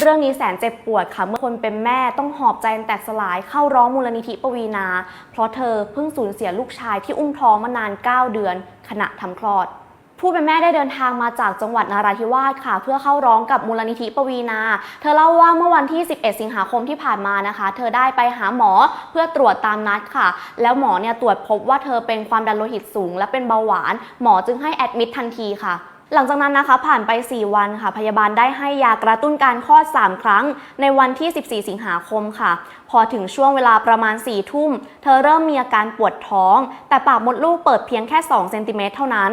เรื่องนี้แสนเจ็บปวดค่ะ เมื่อคนเป็นแม่ต้องหอบใจแตกสลายเข้าร้องมูลนิธิปวีนา เพราะเธอเพิ่งสูญเสียลูกชายที่อุ้มท้องมานาน 9 เดือน ขณะทำคลอด ผู้เป็นแม่ได้เดินทางมาจากจังหวัดนาราธิวาสค่ะ เพื่อเข้าร้องกับมูลนิธิปวีนา เธอเล่าว่าเมื่อวันที่ 11 สิงหาคมที่ผ่านมานะคะ เธอได้ไปหาหมอเพื่อตรวจตามนัดค่ะ แล้วหมอเนี่ยตรวจพบว่าเธอเป็นความดันโลหิตสูง และเป็นเบาหวาน หมอจึงให้แอดมิดทันทีค่ะ หลังจากนั้นนะคะผ่านไป 4 วันค่ะ พยาบาลได้ให้ยากระตุ้นการคลอด 3 ครั้ง ในวันที่ 14 สิงหาคมค่ะ พอถึงช่วงเวลาประมาณ 4 ทุ่ม เธอเริ่มมีอาการปวดท้อง แต่ปากมดลูกเปิดเพียงแค่ 2 เซนติเมตรเท่านั้น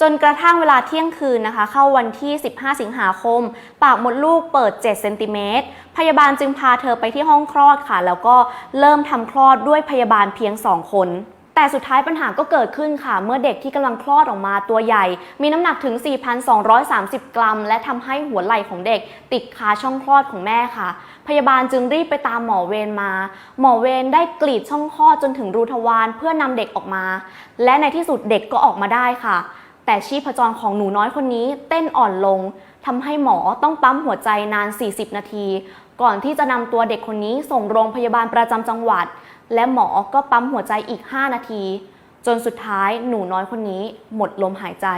จนกระทั่งเวลาเที่ยงคืนนะคะ เข้าวันที่ 15 สิงหาคม ปากมดลูกเปิด 7 เซนติเมตร พยาบาลจึงพาเธอไปที่ห้องคลอดค่ะ แล้วก็เริ่มทำคลอดด้วยพยาบาลเพียง 2 คน แต่สุดท้ายปัญหาก็เกิดขึ้นค่ะ เมื่อเด็กที่กำลังคลอดออกมาตัวใหญ่ มีน้ำหนักถึง 4,230 กรัม และทำให้หัวไหล่ของเด็ก ติดคาช่องคลอดของแม่ค่ะ พยาบาลจึงรีบไปตามหมอเวรมา หมอเวรได้กรีดช่องคลอดจนถึงรูทวารเพื่อนำเด็กออกมา และในที่สุดเด็กก็ออกมาได้ค่ะ แต่ชีพจรของหนูน้อยคนนี้เต้นอ่อนลงทำให้หมอต้องปั๊มหัวใจนาน 40 นาที ก่อนที่จะนำตัวเด็กคนนี้ส่งโรงพยาบาลประจำจังหวัด และหมอก็ปั๊มหัวใจอีก 5 นาที จนสุดท้ายหนูน้อยคนนี้หมดลมหายใจ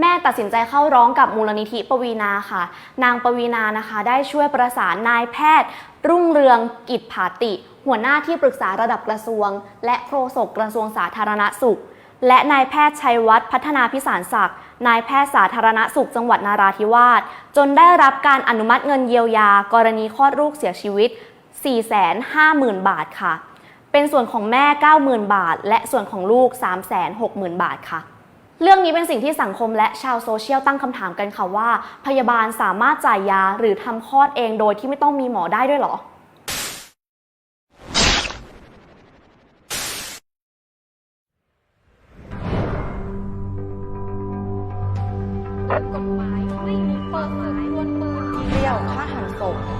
แม่ตัดสินใจเข้าร้องกับมูลนิธิปวีนาค่ะ นางปวีนานะคะ ได้ช่วยประสานนายแพทย์ รุ่งเรืองกิจผาติ หัวหน้าที่ปรึกษาระดับกระทรวง และโฆษกกระทรวงสาธารณสุข และนายแพทย์ชัยวัฒน์พัฒนาพิสารศักดิ์นายแพทย์สาธารณสุขจังหวัดนาราธิวาสจนได้รับการอนุมัติเงินเยียวยา กรณีคลอดลูกเสียชีวิต 450,000 บาทค่ะ เป็นส่วนของแม่ 90,000 บาท และส่วนของลูก 360,000 บาทค่ะ เรื่องนี้เป็นสิ่งที่สังคมและชาวโซเชียลตั้งคำถามกันค่ะว่า พยาบาลสามารถจ่ายยาหรือทำคลอดเองโดยที่ไม่ต้องมีหมอได้ด้วยหรอกฎหมายไม่มีเปิดเผยบนปืนเปรี้ยวฆ่าหันศพ